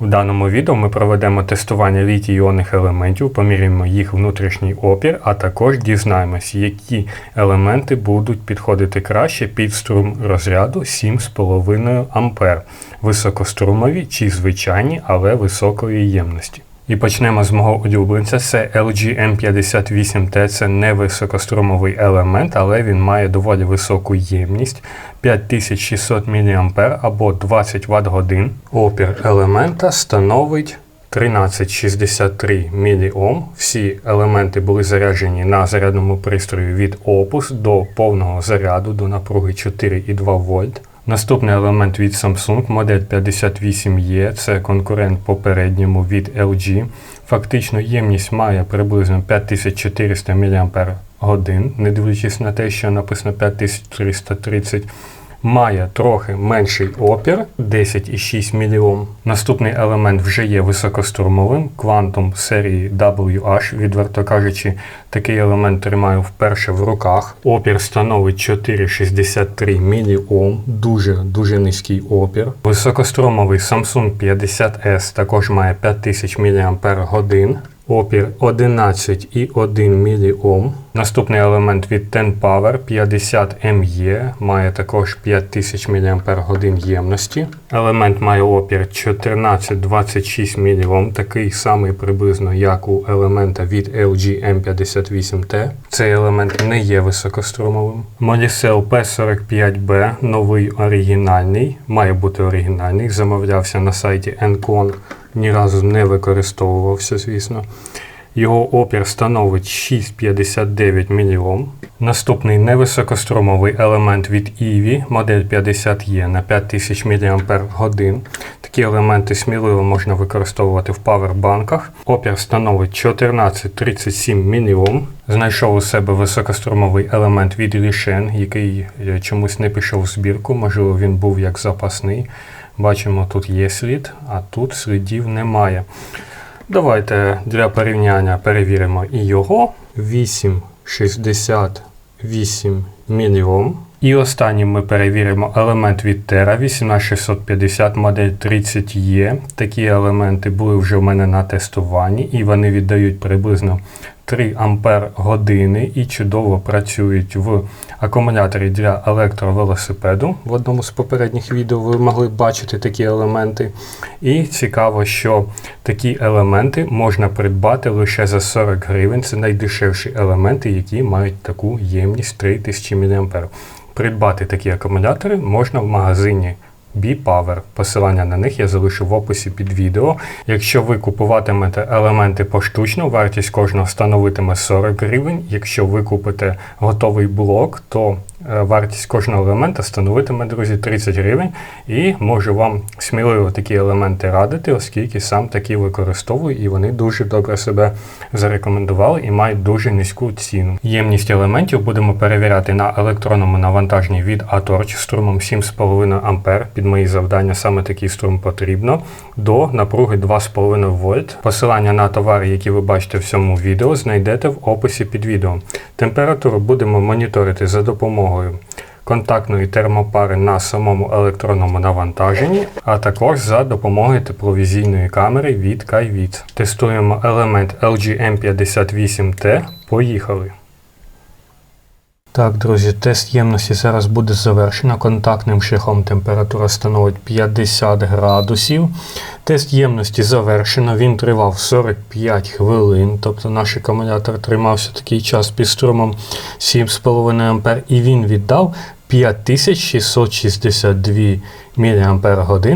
В даному відео ми проведемо тестування літій-іонних елементів, поміряємо їх внутрішній опір, а також дізнаємось, які елементи будуть підходити краще під струм розряду 7,5 А, високострумові чи звичайні, але високої ємності. І почнемо з мого улюбленця. Це LG M58T. Це не високострумовий елемент, але він має доволі високу ємність 5600 мА або 20 Вт годин. Опір елемента становить 1363 мОм. Всі елементи були заряджені на зарядному пристрої від Opus до повного заряду до напруги 4,2 вольт. Наступний елемент від Samsung, модель 58E, це конкурент попередньому від LG. Фактично ємність має приблизно 5400 мАч, не дивлячись на те, що написано 5330 Має трохи менший опір 10,6 мОм. Наступний елемент вже є високострумовим квантум серії WH. Відверто кажучи, такий елемент тримаю вперше в руках. Опір становить 4,63 мОм, дуже дуже низький опір. Високострумовий Samsung 50S також має 5000 мАч. Опір 11,1 мОм. Наступний елемент від Ten Power 50 ME має також 5000 мАч ємності. Елемент має опір 14,26 мОм, такий самий приблизно, як у елемента від LG M58T. Цей елемент не є високострумовим. Molicel P45B, новий оригінальний, має бути оригінальний. Замовлявся на сайті Encon ні разу не використовувався, звісно. Його опір становить 6,59 мОм. Наступний невисокострумовий елемент від EVI, модель 50E на 5000 мАч. Такі елементи сміливо можна використовувати в павербанках. Опір становить 1437 мОм. Знайшов у себе високострумовий елемент від Lishen, який чомусь не пішов в збірку, можливо, він був як запасний. Бачимо, тут є слід, а тут слідів немає. Давайте для порівняння перевіримо і його. 8,68 мільйон. І останнім ми перевіримо елемент від Terra 18650 модель 30E. Такі елементи були вже в мене на тестуванні, і вони віддають приблизно 3 ампер години і чудово працюють в акумуляторі для електровелосипеду. В одному з попередніх відео ви могли бачити такі елементи. І цікаво, що такі елементи можна придбати лише за 40 гривень. Це найдешевші елементи, які мають таку ємність 3000 мА. Придбати такі акумулятори можна в магазині B-Power. Посилання на них я залишу в описі під відео. Якщо ви купуватимете елементи поштучно, вартість кожного становитиме 40 гривень. Якщо ви купите готовий блок, то вартість кожного елемента становитиме, друзі, 30 гривень. І можу вам сміливо такі елементи радити, оскільки сам такі використовую, і вони дуже добре себе зарекомендували і мають дуже низьку ціну. Ємність елементів будемо перевіряти на електронному навантаженні від Atorch струмом 7,5 А під мої завдання саме такий струм потрібно, до напруги 2,5 вольт. Посилання на товари, які ви бачите в цьому відео, знайдете в описі під відео. Температуру будемо моніторити за допомогою контактної термопари на самому електронному навантаженні, а також за допомогою тепловізійної камери від Kaiwit. Тестуємо елемент LG M58T. Поїхали! Так, друзі, тест ємності зараз буде завершено. Контактним шляхом температура становить 50 градусів. Тест ємності завершено. Він тривав 45 хвилин. Тобто наш акумулятор тримався такий час під струмом 7,5 А і він віддав 5662 мАч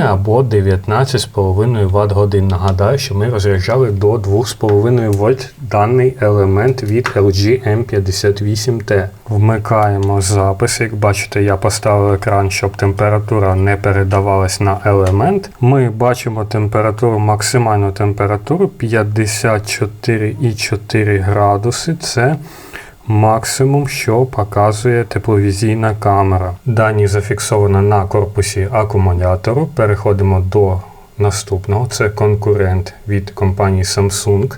або 19,5 Вт годин. Нагадаю, що ми розряджали до 2,5 вольт даний елемент від LG M58T. Вмикаємо запис. Як бачите, я поставив екран, щоб температура не передавалась на елемент. Ми бачимо температуру, максимальну температуру 54,4 градуси. Це Максимум, що показує тепловізійна камера. Дані зафіксовано на корпусі акумулятору. Переходимо до наступного. Це конкурент від компанії Samsung.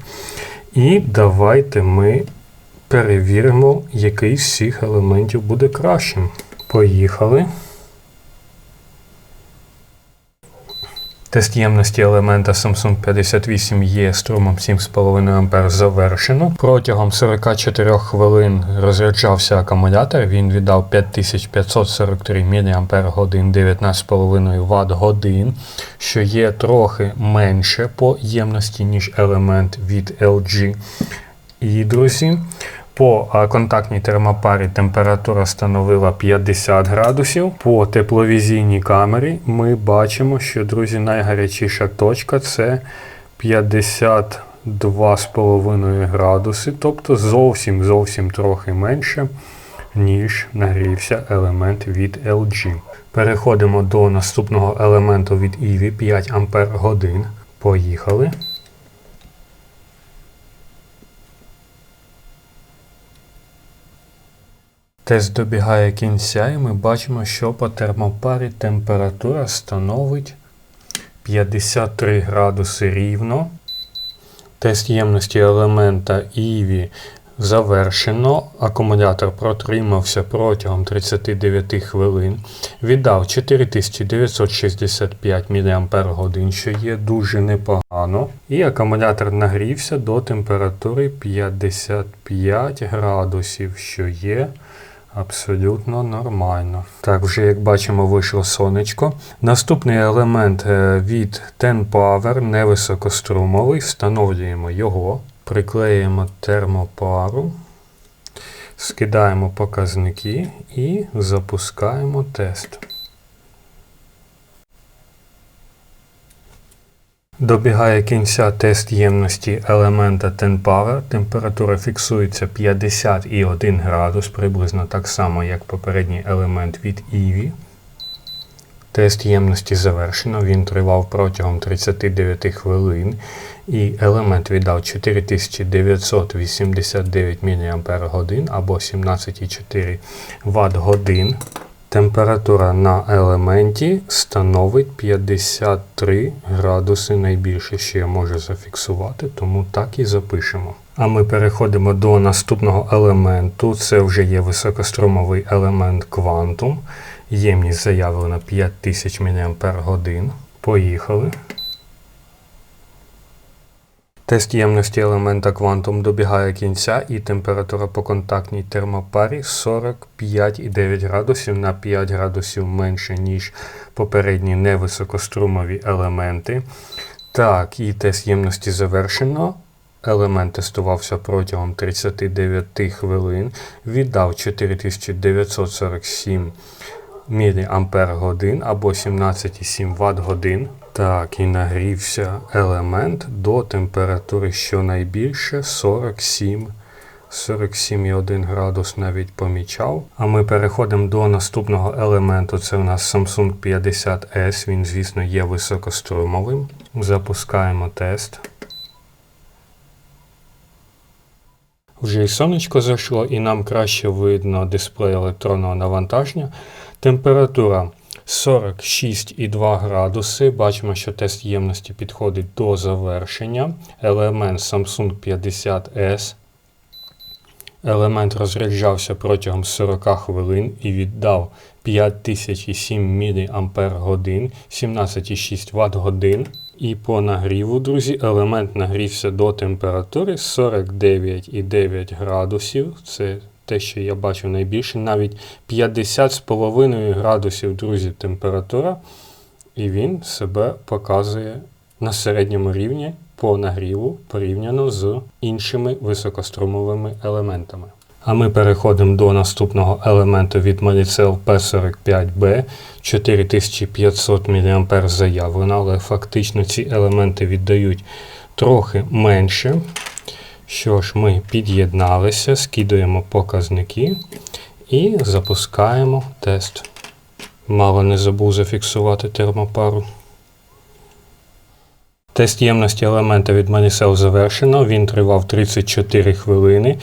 І давайте ми перевіримо, який з цих елементів буде кращим. Поїхали. Тест ємності елемента Samsung 58E струмом 7,5 А завершено. Протягом 44 хвилин розряджався акумулятор. Він віддав 5543 мАч 19,5 Вт годин, що є трохи менше по ємності, ніж елемент від LG. І, друзі, по контактній термопарі температура становила 50 градусів. По тепловізійній камері ми бачимо, що, друзі, найгарячіша точка це 52,5 градуси, тобто зовсім зовсім трохи менше, ніж нагрівся елемент від LG. Переходимо до наступного елементу від EVI 5 Ампер годин. Поїхали. Тест добігає кінця, і ми бачимо, що по термопарі температура становить 53 градуси рівно. Тест ємності елемента EVI завершено. Акумулятор протримався протягом 39 хвилин. Віддав 4965 мАч, що є дуже непогано. І акумулятор нагрівся до температури 55 градусів, що є. Абсолютно нормально. Так, вже як бачимо, вийшло сонечко. Наступний елемент е, від Ten Power невисокострумовий. Встановлюємо його, приклеїмо термопару, скидаємо показники і запускаємо тест. Добігає кінця тест ємності елемента TenPower. Температура фіксується 51 градус, приблизно так само, як попередній елемент від EVI. Тест ємності завершено. Він тривав протягом 39 хвилин. І елемент віддав 4989 мАч або 17,4 Вт годин. Температура на елементі становить 53 градуси найбільше, що я можу зафіксувати, тому так і запишемо. А ми переходимо до наступного елементу. Це вже є високострумовий елемент квантум. Ємність заявлена 5000 мАч. Поїхали. Тест ємності елемента квантум добігає кінця і температура по контактній термопарі 45,9 градусів на 5 градусів менше, ніж попередні невисокострумові елементи. Так, і тест ємності завершено. Елемент тестувався протягом 39 хвилин, віддав 4947 мАч або 17,7 Вт годин. Так, і нагрівся елемент до температури щонайбільше 47. 47,1 градус навіть помічав. А ми переходимо до наступного елементу. Це у нас Samsung 50S. Він, звісно, є високострумовим. Запускаємо тест. Вже і сонечко зайшло, і нам краще видно дисплей електронного навантаження. Температура 46,2 градуси. Бачимо, що тест ємності підходить до завершення. Елемент Samsung 50S. Елемент розряджався протягом 40 хвилин і віддав 5007 мАч, 17,6 Вт годин. І по нагріву, друзі, елемент нагрівся до температури 49,9 градусів. Це те, що я бачу найбільше, навіть 50,5 градусів, друзі, температура. І він себе показує на середньому рівні по нагріву порівняно з іншими високострумовими елементами. А ми переходимо до наступного елементу від Molicel P45B 4500 мА заявлено, але фактично ці елементи віддають трохи менше. Що ж, ми під'єдналися, скидуємо показники і запускаємо тест. Мало не забув зафіксувати термопару. Тест ємності елемента від Manicel завершено. Він тривав 34 хвилини.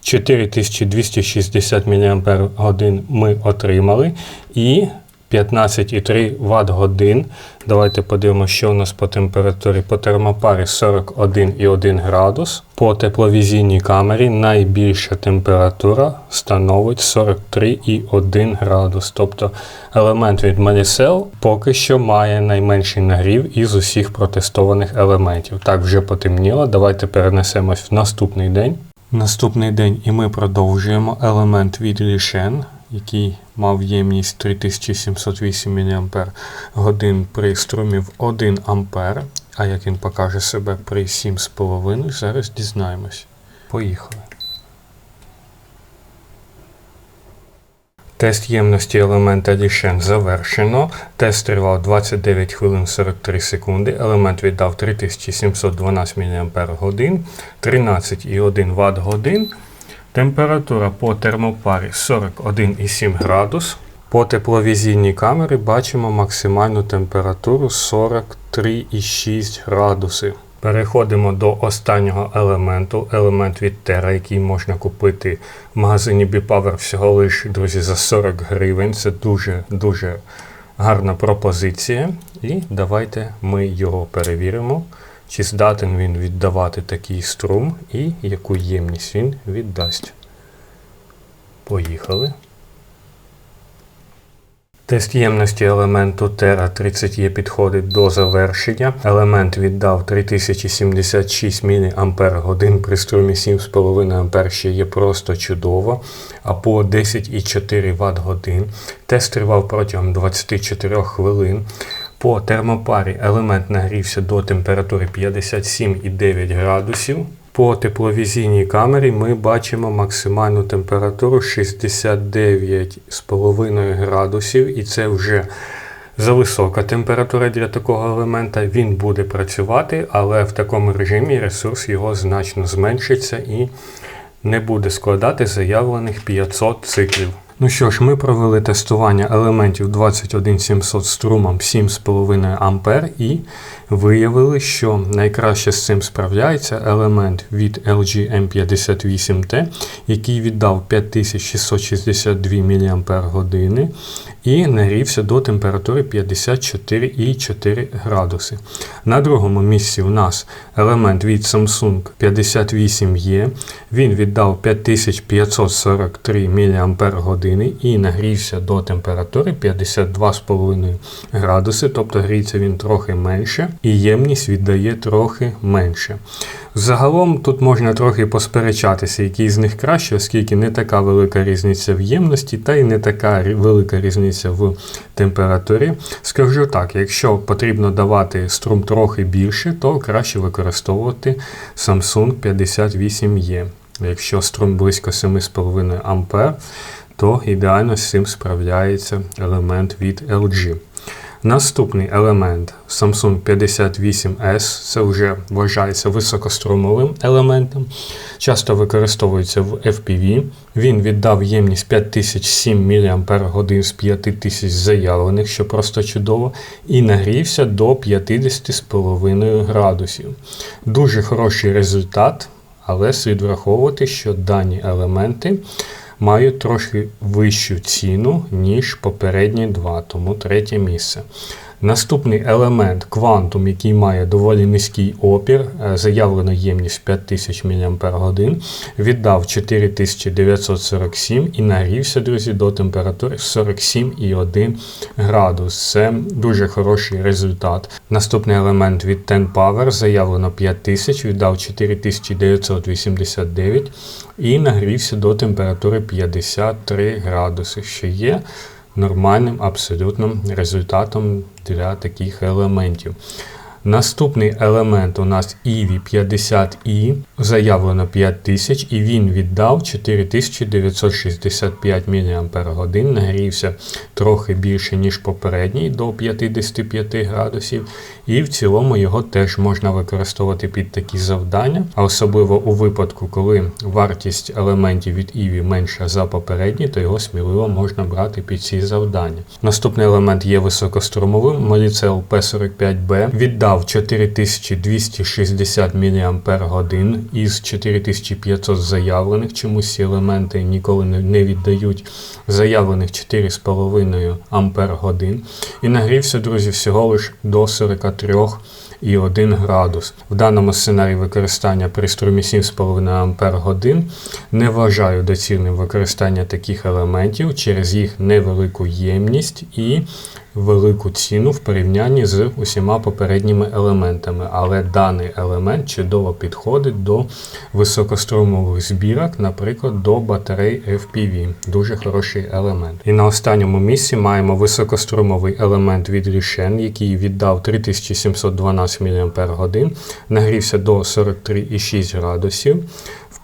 4260 мАч ми отримали. І 15,3 Вт годин. Давайте подивимося, що у нас по температурі. По термопарі 41,1 градус. По тепловізійній камері найбільша температура становить 43,1 градус. Тобто елемент від Melicel поки що має найменший нагрів із усіх протестованих елементів. Так, вже потемніло. Давайте перенесемось в наступний день. Наступний день і ми продовжуємо елемент від Лішен, який мав ємність 3708 мАч при струмі в 1 А. А як він покаже себе при 7,5, зараз дізнаємось. Поїхали. Тест ємності елемента Лішен завершено. Тест тривав 29 хвилин 43 секунди. Елемент віддав 3712 мАч, 13,1 Вт годин. Температура по термопарі 41,7 градус. По тепловізійній камері бачимо максимальну температуру 43,6 градуси. Переходимо до останнього елементу, елемент від Terra, який можна купити в магазині BePower всього лише, друзі, за 40 гривень. Це дуже-дуже гарна пропозиція. І давайте ми його перевіримо, чи здатен він віддавати такий струм і яку ємність він віддасть. Поїхали. Тест ємності елементу Terra 30 e підходить до завершення. Елемент віддав 3076 мАч при струмі 7,5 А ще є просто чудово. А по 10,4 Вт годин. Тест тривав протягом 24 хвилин. По термопарі елемент нагрівся до температури 57,9 градусів. По тепловізійній камері ми бачимо максимальну температуру 69,5 градусів, і це вже зависока температура для такого елемента. Він буде працювати, але в такому режимі ресурс його значно зменшиться і не буде складати заявлених 500 циклів. Ну що ж, ми провели тестування елементів 21700 струмом 7,5 А і виявили, що найкраще з цим справляється елемент від LG M58T, який віддав 5662 мАч і нагрівся до температури 54,4 градуси. На другому місці у нас елемент від Samsung 58E. Він віддав 5543 мАч і нагрівся до температури 52,5 градуси, тобто гріється він трохи менше, і ємність віддає трохи менше. Загалом тут можна трохи посперечатися, який з них краще, оскільки не така велика різниця в ємності, та й не така велика різниця в температурі. Скажу так, якщо потрібно давати струм трохи більше, то краще використовувати Samsung 58E. Якщо струм близько 7,5 А, то ідеально з цим справляється елемент від LG. Наступний елемент Samsung 58S, це вже вважається високострумовим елементом, часто використовується в FPV. Він віддав ємність 5007 мАч з 5000 заявлених, що просто чудово, і нагрівся до 50,5 градусів. Дуже хороший результат, але слід враховувати, що дані елементи мають трохи вищу ціну, ніж попередні два, тому третє місце. Наступний елемент квантум, який має доволі низький опір, е, заявлена ємність 5000 мАч, віддав 4947 і нагрівся, друзі, до температури 47,1 градус. Це дуже хороший результат. Наступний елемент від Ten Power заявлено 5000, віддав 4989 і нагрівся до температури 53 градуси, що є нормальним абсолютним результатом для таких елементів. Наступний елемент у нас EV 50 e заявлено 5000 і він віддав 4965 мАч, нагрівся трохи більше, ніж попередній, до 55 градусів. І в цілому його теж можна використовувати під такі завдання, а особливо у випадку, коли вартість елементів від EV менша за попередній, то його сміливо можна брати під ці завдання. Наступний елемент є високострумовим, Molicel P45B віддав віддав 4260 мАч із 4500 заявлених. Чомусь ці елементи ніколи не- віддають заявлених 4,5 Ампер годин. І нагрівся, друзі, всього лиш до 43 і 1 градус. В даному сценарії використання при струмі 7,5 Ампер годин не вважаю доцільним використання таких елементів через їх невелику ємність і велику ціну в порівнянні з усіма попередніми елементами. Але даний елемент чудово підходить до високострумових збірок, наприклад, до батарей FPV. Дуже хороший елемент. І на останньому місці маємо високострумовий елемент від Rishon, який віддав 3712 мАч, нагрівся до 43,6 градусів.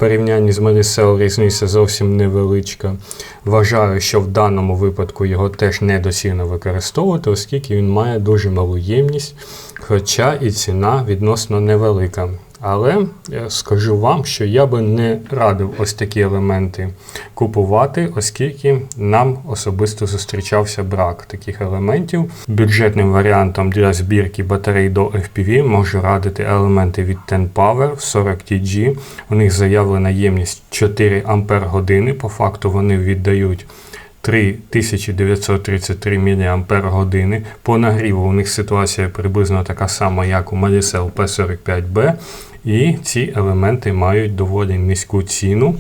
Порівнянні з Melisel різниця зовсім невеличка. Вважаю, що в даному випадку його теж недоцільно використовувати, оскільки він має дуже малу ємність, хоча і ціна відносно невелика. Але скажу вам, що я би не радив ось такі елементи купувати, оскільки нам особисто зустрічався брак таких елементів. Бюджетним варіантом для збірки батарей до FPV можу радити елементи від Ten Power 40 TG. У них заявлена ємність 4 Ампер. По факту вони віддають 3933 мАч. По нагріву у них ситуація приблизно така сама, як у Melisel P45B. І ці елементи мають доволі низьку ціну.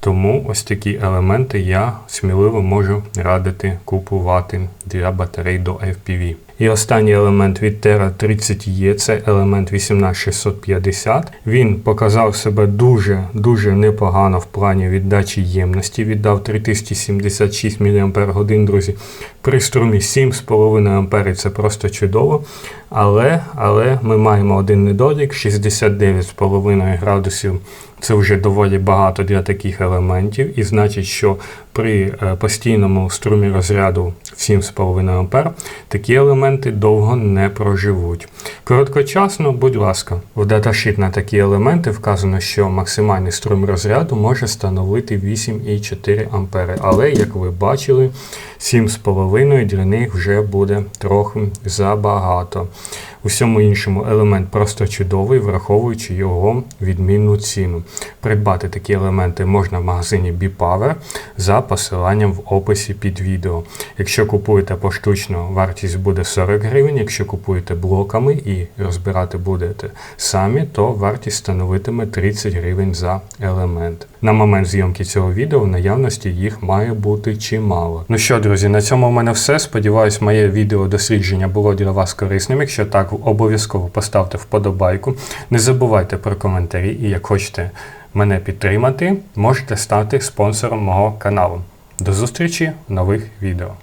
Тому ось такі елементи я сміливо можу радити купувати для батарей до FPV. І останній елемент від Terra 30E це елемент 18650. Він показав себе дуже дуже непогано в плані віддачі ємності. Віддав 3076 мАч, друзі. При струмі 7,5 А це просто чудово. Але, але ми маємо один недолік 69,5 градусів. Це вже доволі багато для таких елементів, і значить, що при е, постійному струмі розряду 7,5 А такі елементи довго не проживуть. Короткочасно, будь ласка, в даташіт на такі елементи вказано, що максимальний струм розряду може становити 8,4 А. Але, як ви бачили, 7,5 для них вже буде трохи забагато. У всьому іншому елемент просто чудовий, враховуючи його відмінну ціну. Придбати такі елементи можна в магазині BePower за посиланням в описі під відео. Якщо купуєте поштучно, вартість буде 40 гривень. Якщо купуєте блоками і розбирати будете самі, то вартість становитиме 30 гривень за елемент. На момент зйомки цього відео в наявності їх має бути чимало. Ну що, друзі, на цьому в мене все. Сподіваюсь, моє відео дослідження було для вас корисним. Якщо так, обов'язково поставте вподобайку. Не забувайте про коментарі, і як хочете мене підтримати, можете стати спонсором мого каналу. До зустрічі в нових відео.